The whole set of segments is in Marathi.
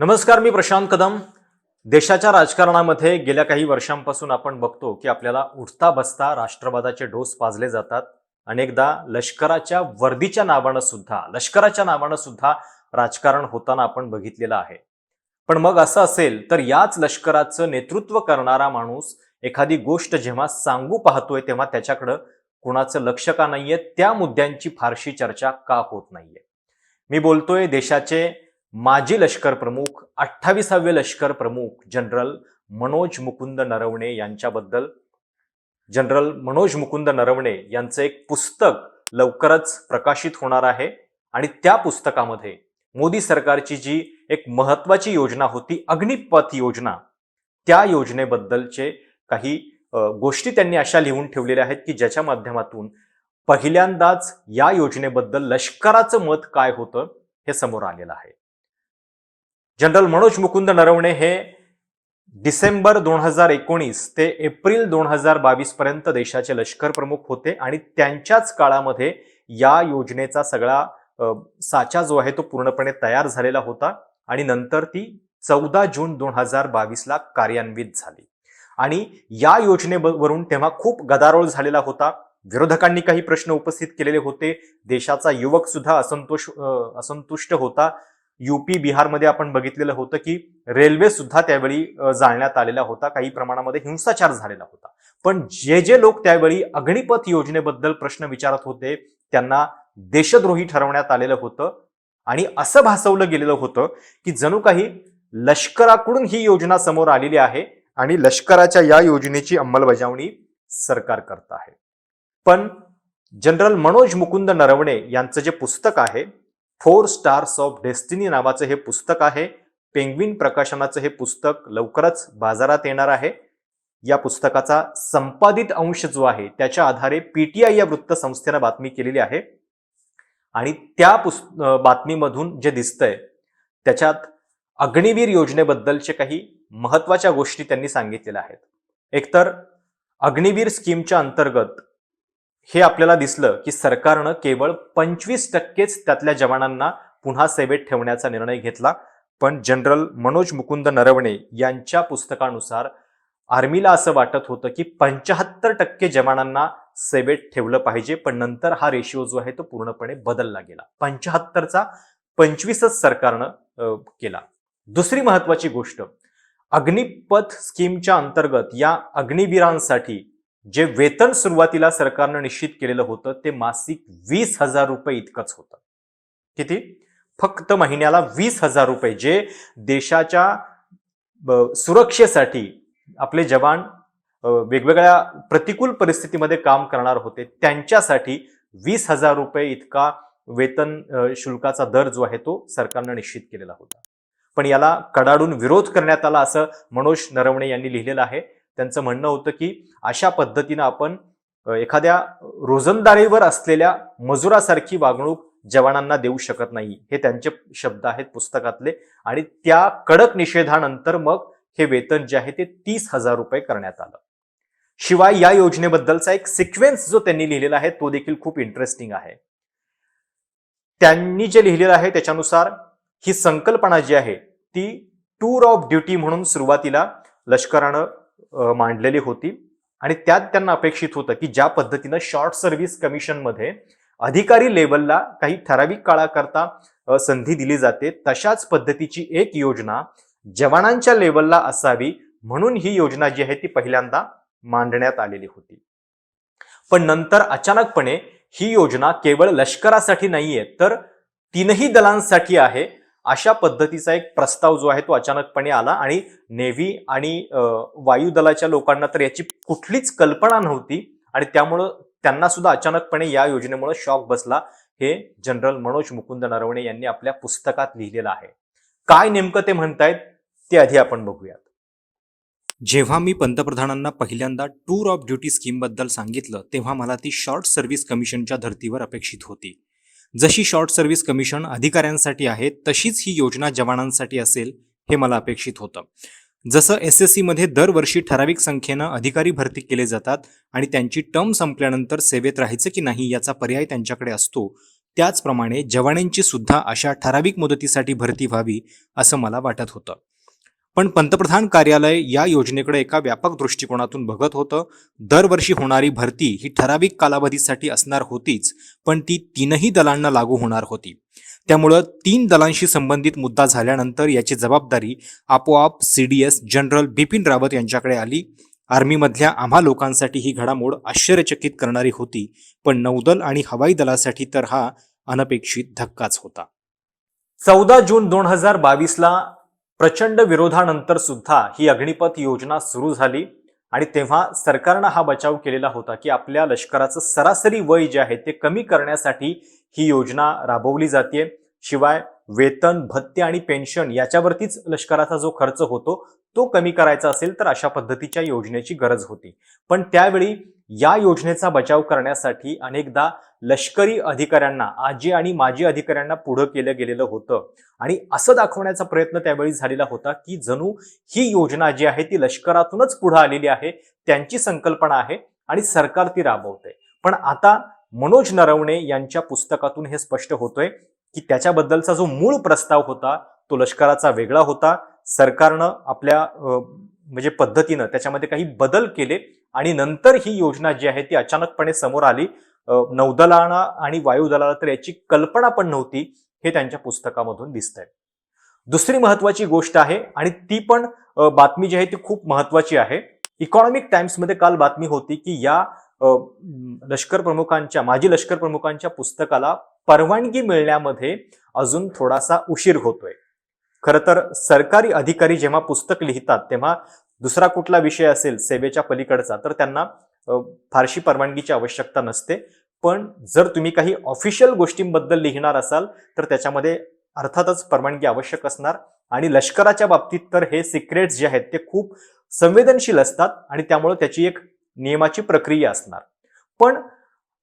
नमस्कार मी प्रशांत कदम. देशाच्या राजकारणामध्ये गेल्या काही वर्षांपासून आपण बघतो की आपल्याला उठता बसता राष्ट्रवादाचे डोस पाजले जातात. अनेकदा लष्कराच्या वर्दीच्या नावानं सुद्धा लष्कराच्या नावानं सुद्धा राजकारण होताना आपण बघितलेलं आहे. पण मग असं असेल तर याच लष्कराचं नेतृत्व करणारा माणूस एखादी गोष्ट जेव्हा सांगू पाहतोय तेव्हा त्याच्याकडं कुणाचं लक्ष का नाहीये? त्या मुद्द्यांची फारशी चर्चा का होत नाहीये? मी बोलतोय देशाचे माजी लष्कर प्रमुख अठ्ठावीसावे लष्कर प्रमुख जनरल मनोज मुकुंद नरवणे यांच्याबद्दल. जनरल मनोज मुकुंद नरवणे यांचं एक पुस्तक लवकरच प्रकाशित होणार आहे आणि त्या पुस्तकामध्ये मोदी सरकारची जी एक महत्वाची योजना होती अग्निपथ योजना त्या योजनेबद्दलचे काही गोष्टी त्यांनी अशा लिहून ठेवलेल्या आहेत की ज्याच्या माध्यमातून पहिल्यांदाच या योजनेबद्दल लष्कराचं मत काय होतं हे समोर आलेलं आहे. जनरल मनोज मुकुंद नरवणे हे डिसेंबर दोन हजार एकोणीस ते एप्रिल दोन हजार बावीस पर्यंत देशाचे लष्कर प्रमुख होते आणि त्यांच्याच काळामध्ये या योजनेचा सगळा साचा जो आहे तो पूर्णपणे तयार झालेला होता आणि नंतर ती चौदा जून दोन हजार बावीसला कार्यान्वित झाली. आणि या योजनेवरून तेव्हा खूप गदारोळ झालेला होता. विरोधकांनी काही प्रश्न उपस्थित केलेले होते. देशाचा युवक सुद्धा असंतोष असंतुष्ट होता. युपी बिहारमध्ये आपण बघितलेलं होतं की रेल्वे सुद्धा त्यावेळी जाळण्यात आलेला होता. काही प्रमाणामध्ये हिंसाचार झालेला होता. पण जे जे लोक त्यावेळी अग्निपथ योजनेबद्दल प्रश्न विचारत होते त्यांना देशद्रोही ठरवण्यात आलेलं होतं. आणि असं भासवलं गेलेलं होतं की जणू काही लष्कराकडून ही योजना समोर आलेली आहे आणि लष्कराच्या या योजनेची अंमलबजावणी सरकार करत आहे. पण जनरल मनोज मुकुंद नरवणे यांचं जे पुस्तक आहे फोर स्टार्स ऑफ डेस्टिनी नावाचं हे पुस्तक आहे. पेंग्विन प्रकाशनाचं हे पुस्तक लवकरच बाजारात येणार आहे. या पुस्तकाचा संपादित अंश जो आहे त्याच्या आधारे पीटीआय या वृत्तसंस्थेनं बातमी केलेली आहे. आणि त्या पुस् बातमीमधून जे दिसतंय त्याच्यात अग्निवीर योजनेबद्दलचे काही महत्त्वाच्या गोष्टी त्यांनी सांगितलेल्या आहेत. एकतर अग्निवीर स्कीमच्या अंतर्गत हे आपल्याला दिसलं की सरकारनं केवळ पंचवीस टक्केच त्यातल्या जवानांना पुन्हा सेवेत ठेवण्याचा निर्णय घेतला. पण जनरल मनोज मुकुंद नरवणे यांच्या पुस्तकानुसार आर्मीला असं वाटत होतं की पंच्याहत्तर टक्के जवानांना सेवेत ठेवलं पाहिजे पण नंतर हा रेशिओ जो आहे तो पूर्णपणे बदलला गेला. पंच्याहत्तरचा पंचवीसच सरकारनं केला. दुसरी महत्वाची गोष्ट अग्निपथ स्कीमच्या अंतर्गत या अग्निवीरांसाठी जे वेतन सुरुवातीला सरकारनं निश्चित केलेलं होतं ते मासिक वीस हजार रुपये इतकंच होतं. किती? फक्त महिन्याला वीस हजार रुपये जे देशाच्या सुरक्षेसाठी आपले जवान वेगवेगळ्या प्रतिकूल परिस्थितीमध्ये काम करणार होते त्यांच्यासाठी वीस हजार रुपये इतका वेतन शुल्काचा दर जो आहे तो सरकारनं निश्चित केलेला होता. पण याला कडाडून विरोध करण्यात आला असं मनोज नरवणे यांनी लिहिलेलं आहे. त्यांचं म्हणणं होतं की अशा पद्धतीनं आपण एखाद्या रोजंदारीवर असलेल्या मजुरासारखी वागणूक जवानांना देऊ शकत नाही. हे त्यांचे शब्द आहेत पुस्तकातले आणि त्या कडक निषेधानंतर मग हे वेतन जे आहे ते तीस हजार रुपये करण्यात आलं. शिवाय या योजनेबद्दलचा एक सिक्वेन्स जो त्यांनी लिहिलेला आहे तो देखील खूप इंटरेस्टिंग आहे. त्यांनी जे लिहिलेलं आहे त्याच्यानुसार ही संकल्पना जी आहे ती टूर ऑफ ड्युटी म्हणून सुरुवातीला लष्करानं मांडलेली होती. आणि त्यात त्यांना अपेक्षित होतं की ज्या पद्धतीनं शॉर्ट सर्व्हिस कमिशनमध्ये अधिकारी लेवलला काही ठराविक काळाकरता संधी दिली जाते तशाच पद्धतीची एक योजना जवानांच्या लेवलला असावी म्हणून ही योजना जी आहे ती पहिल्यांदा मांडण्यात आलेली होती. पण नंतर अचानकपणे ही योजना केवळ लष्करासाठी नाहीये तर तीनही दलांसाठी आहे. अशा पद्धतीचा एक प्रस्ताव जो आहे तो अचानकपणे आला आणि नेव्ही आणि वायुदलाच्या लोकांना तर याची कुठलीच कल्पना नव्हती आणि त्यामुळं त्यांना सुद्धा अचानकपणे या योजनेमुळे शॉक बसला. हे जनरल मनोज मुकुंद नरवणे यांनी आपल्या पुस्तकात लिहिलेलं आहे. काय नेमकं ते म्हणतायत ते आधी आपण बघूयात. जेव्हा मी पंतप्रधानांना पहिल्यांदा टूर ऑफ ड्युटी स्कीमबद्दल सांगितलं तेव्हा मला ती शॉर्ट सर्व्हिस कमिशनच्या धर्तीवर अपेक्षित होती. जशी शॉर्ट सर्व्हिस कमिशन अधिकाऱ्यांसाठी आहे तशीच ही योजना जवानांसाठी असेल हे मला अपेक्षित होतं. जसं एस एस सीमध्ये दरवर्षी ठराविक संख्येनं अधिकारी भरती केले जातात आणि त्यांची टर्म संपल्यानंतर सेवेत राहायचं की नाही याचा पर्याय त्यांच्याकडे असतो त्याचप्रमाणे जवानांची सुद्धा अशा ठराविक मुदतीसाठी भरती व्हावी असं मला वाटत होतं. पण पंतप्रधान कार्यालय या योजनेकडे एका व्यापक दृष्टिकोनातून बघत होतं. दरवर्षी होणारी भरती ही ठराविक कालावधीसाठी असणार होतीच पण ती तीनही दलांना लागू होणार होती. त्यामुळं तीन दलांशी संबंधित मुद्दा झाल्यानंतर याची जबाबदारी आपोआप C D S general Bipin Rawat यांच्याकडे आली. आर्मीमधल्या आम्हा लोकांसाठी ही घडामोड आश्चर्यचकित करणारी होती पण नौदल आणि हवाई दलासाठी तर हा अनपेक्षित धक्काच होता. चौदा जून दोन हजार बावीसला प्रचंड विरोधानंतर सुद्धा ही अग्निपथ योजना सुरू झाली आणि तेव्हा सरकारनं हा बचाव केलेला होता की आपल्या लष्कराचं सरासरी वय जे आहे ते कमी करण्यासाठी ही योजना राबवली जाते. शिवाय वेतन भत्ते आणि पेन्शन याच्यावरतीच लष्कराचा जो खर्च होतो तो कमी करायचा असेल तर अशा पद्धतीच्या योजनेची गरज होती. पण त्यावेळी या योजनेचा बचाव करण्यासाठी अनेकदा लष्करी अधिकाऱ्यांना आजी आणि माजी अधिकाऱ्यांना पुढं केलं गेलेलं होतं. आणि असं दाखवण्याचा प्रयत्न त्यावेळी झालेला होता की जणू ही योजना जी आहे ती लष्करातूनच पुढं आलेली आहे त्यांची संकल्पना आहे आणि सरकार ती राबवते पण आता मनोज नरवणे यांच्या पुस्तकातून हे स्पष्ट होतंय की त्याच्याबद्दलचा जो मूळ प्रस्ताव होता तो लष्कराचा वेगळा होता. सरकारनं आपल्या म्हणजे पद्धतीनं त्याच्यामध्ये काही बदल केले आणि नंतर ही योजना जी आहे ती अचानकपणे समोर आली. नौदलाला आणि वायुदलाला तर याची कल्पना पण नव्हती हे त्यांच्या पुस्तकामधून दिसतंय. दुसरी महत्वाची गोष्ट आहे आणि ती पण बातमी जी आहे ती खूप महत्वाची आहे. इकॉनॉमिक टाइम्समध्ये काल बातमी होती की या लष्कर प्रमुखांच्या माजी लष्कर प्रमुखांच्या पुस्तकाला परवानगी मिळण्यामध्ये अजून थोडासा उशीर होतोय. खरं तर सरकारी अधिकारी जेव्हा पुस्तक लिहितात तेव्हा दुसरा कुठला विषय असेल सेवेच्या पलीकडचा तर त्यांना फारशी परवानगीची आवश्यकता नसते. पण जर तुम्ही काही ऑफिशियल गोष्टींबद्दल लिहिणार असाल तर त्याच्यामध्ये अर्थातच परवानगी आवश्यक असणार. आणि लष्कराच्या बाबतीत तर हे सिक्रेट्स जे आहेत ते खूप संवेदनशील असतात आणि त्यामुळे त्याची एक नियमाची प्रक्रिया असणार. पण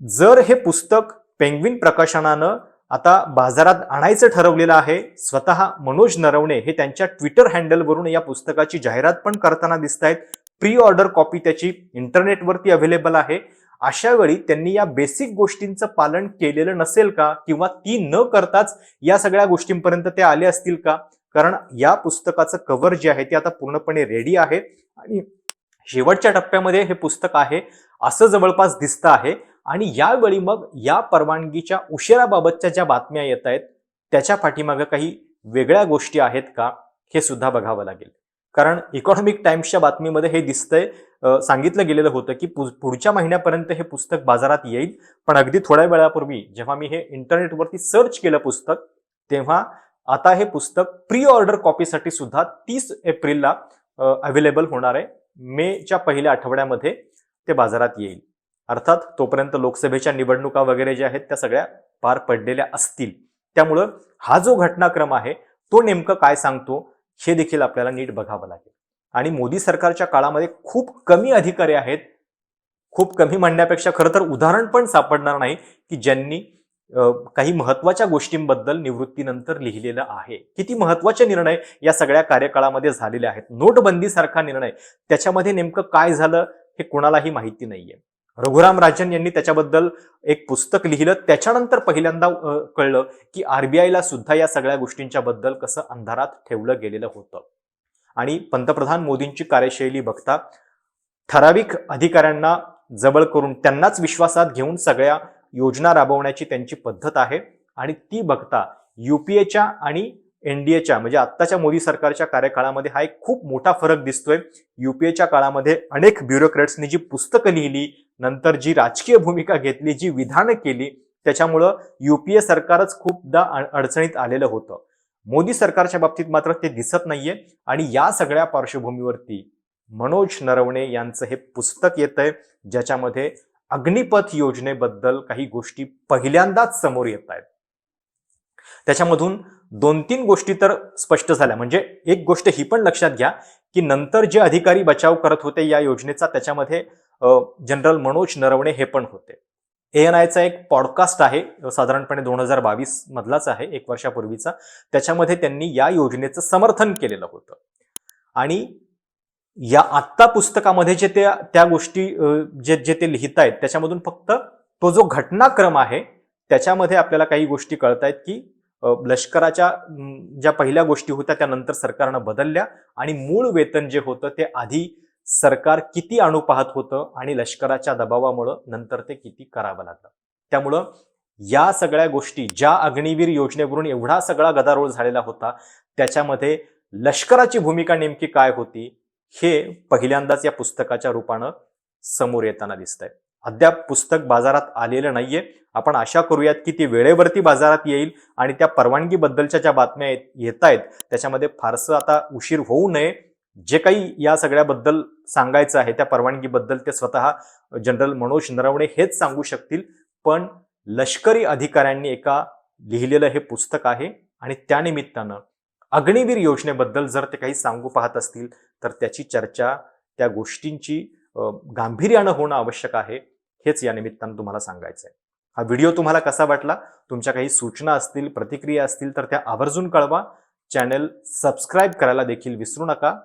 जर हे पुस्तक पेंग्विन प्रकाशनानं आता बाजारात आणायचं ठरवलेलं आहे. स्वतः मनोज नरवणे हे त्यांच्या ट्विटर हँडलवरून या पुस्तकाची जाहिरात पण करताना दिसत आहेत प्री ऑर्डर कॉपी त्याची इंटरनेटवरती अवेलेबल आहे. अशा वेळी त्यांनी या बेसिक गोष्टींचं पालन केलेलं नसेल का? किंवा ती न करताच या सगळ्या गोष्टींपर्यंत ते आले असतील का? कारण या पुस्तकाचं कव्हर जे आहे ते आता पूर्णपणे रेडी आहे. आणि शेवटच्या टप्प्यामध्ये हे पुस्तक आहे. असं जवळपास दिसतं आहे. आणि यावेळी मग या परवानगीच्या उशिराबाबतच्या ज्या बातम्या येत आहेत त्याच्या पाठीमागं काही वेगळ्या गोष्टी आहेत का हे सुद्धा बघावं लागेल. कारण इकॉनॉमिक टाइम्सच्या बातमीमध्ये हे दिसतंय सांगितलं गेलेलं होतं की पु- पुढच्या महिन्यापर्यंत हे पुस्तक बाजारात येईल पण अगदी थोड्या वेळापूर्वी जेव्हा मी हे इंटरनेटवरती सर्च केलं पुस्तक तेव्हा आता हे पुस्तक प्री ऑर्डर कॉपीसाठी सुद्धा तीस एप्रिलला अवेलेबल होणार आहे. मेच्या पहिल्या आठवड्यामध्ये ते बाजारात येईल. अर्थात तोपर्यंत लोकसभेच्या निवडणुका वगैरे ज्या आहेत त्या सगळ्या पार पडलेल्या असतील. त्यामुळं हा जो घटनाक्रम आहे तो नेमकं काय सांगतो हे देखील आपल्याला नीट बघावं लागेल. आणि मोदी सरकारच्या काळामध्ये खूप कमी अधिकारी आहेत. खूप कमी म्हणण्यापेक्षा खरं तर उदाहरण पण सापडणार नाही की ज्यांनी काही महत्त्वाच्या गोष्टींबद्दल निवृत्तीनंतर लिहिलेलं आहे. किती महत्त्वाचे निर्णय या सगळ्या कार्यकाळामध्ये झालेले आहेत. नोटबंदीसारखा निर्णय. त्याच्यामध्ये नेमकं काय झालं हे कोणालाही माहिती नाहीये. रघुराम राजन यांनी त्याच्याबद्दल एक पुस्तक लिहिलं. त्याच्यानंतर पहिल्यांदा कळलं की आरबीआयला सुद्धा या सगळ्या गोष्टींच्या बद्दल कसं अंधारात ठेवलं गेलेलं होतं. आणि पंतप्रधान मोदींची कार्यशैली बघता ठराविक अधिकाऱ्यांना जवळ करून त्यांनाच विश्वासात घेऊन सगळ्या योजना राबवण्याची त्यांची पद्धत आहे. आणि ती बघता युपीएच्या आणि एनडीएच्या म्हणजे आत्ताच्या मोदी सरकारच्या कार्यकाळामध्ये हा एक खूप मोठा फरक दिसतोय. युपीएच्या काळामध्ये अनेक ब्युरोक्रेट्सनी जी पुस्तकं लिहिली नंतर जी राजकीय भूमिका घेतली जी विधानं केली त्याच्यामुळं युपीए सरकारच खूपदा अडचणीत आलेलं होतं. मोदी सरकारच्या बाबतीत मात्र ते दिसत नाहीये आणि या सगळ्या पार्श्वभूमीवरती मनोज नरवणे यांचं हे पुस्तक येत आहे ज्याच्यामध्ये अग्निपथ योजनेबद्दल काही गोष्टी पहिल्यांदाच समोर येत आहेत त्याच्यामधून दोन तीन गोष्टी तर स्पष्ट झाल्या. म्हणजे एक गोष्ट ही पण लक्षात घ्या की नंतर जे अधिकारी बचाव करत होते या योजनेचा त्याच्यामध्ये जनरल मनोज नरवणे हे पण होते. ए एन आयचा एक पॉडकास्ट आहे साधारणपणे दोन हजार बावीस मधलाच आहे एक वर्षापूर्वीचा. त्याच्यामध्ये त्यांनी या योजनेचं समर्थन केलेलं होतं. आणि या आत्ता पुस्तकामध्ये जे त्या त्या गोष्टी जे जे ते लिहित आहेत त्याच्यामधून फक्त तो जो घटनाक्रम आहे त्याच्यामध्ये आपल्याला काही गोष्टी कळतायत की लष्कराच्या ज्या पहिल्या गोष्टी होत्या त्या नंतर सरकारनं बदलल्या आणि मूळ वेतन जे होतं ते आधी सरकार किती आणू पाहत होतं आणि लष्कराच्या दबावामुळं नंतर ते किती करावं लागलं. त्यामुळं या सगळ्या गोष्टी ज्या अग्निवीर योजनेवरून एवढा सगळा गदारोळ झालेला होता त्याच्यामध्ये लष्कराची भूमिका नेमकी काय होती हे पहिल्यांदाच या पुस्तकाच्या रूपानं समोर येताना दिसतंय. अद्याप पुस्तक बाजारात आलेलं नाहीये. आपण आशा करूयात की ती वेळेवरती बाजारात येईल आणि त्या परवानगीबद्दलच्या ज्या बातम्या येत- येत आहेत त्याच्यामध्ये फारसं आता उशीर होऊ नये. जे काही या सगळ्याबद्दल सांगायचं आहे त्या परवानगीबद्दल ते स्वतः जनरल मनोज नरवणे हेच सांगू शकतील. पण लष्करी अधिकाऱ्यांनी एका लिहिलेलं हे पुस्तक आहे आणि त्यानिमित्तानं अग्निवीर योजनेबद्दल जर ते काही सांगू पाहत असतील तर त्याची चर्चा त्या गोष्टींची गांभीर्यानं होणं आवश्यक आहे. हेच या निमित्तानं तुम्हाला सांगायचं आहे हा व्हिडिओ तुम्हाला कसा वाटला? तुमच्या काही सूचना असतील प्रतिक्रिया असतील तर त्या आवर्जून कळवा. चॅनल सबस्क्राईब करायला देखील विसरू नका.